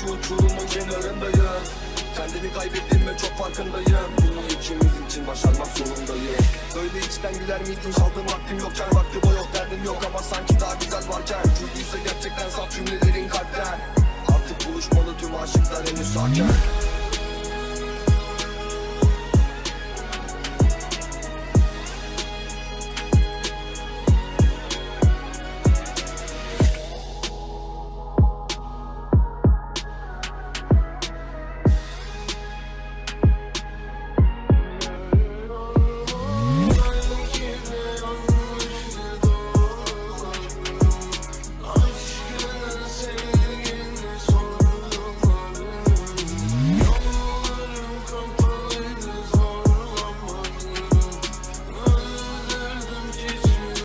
şu uçurumun kenarındayım. Kendimi kaybettim ve çok farkındayım. Bunu ikimiz için başarmak zorundayım Öyle içten güler miydim çaldığım vaktim yokken Vakti boy yok derdim yok ama sanki daha güzel varken. Çözdüyse gerçekten saf cümlelerin kalpten. Artık buluşmalı tüm aşıklar henüz sakin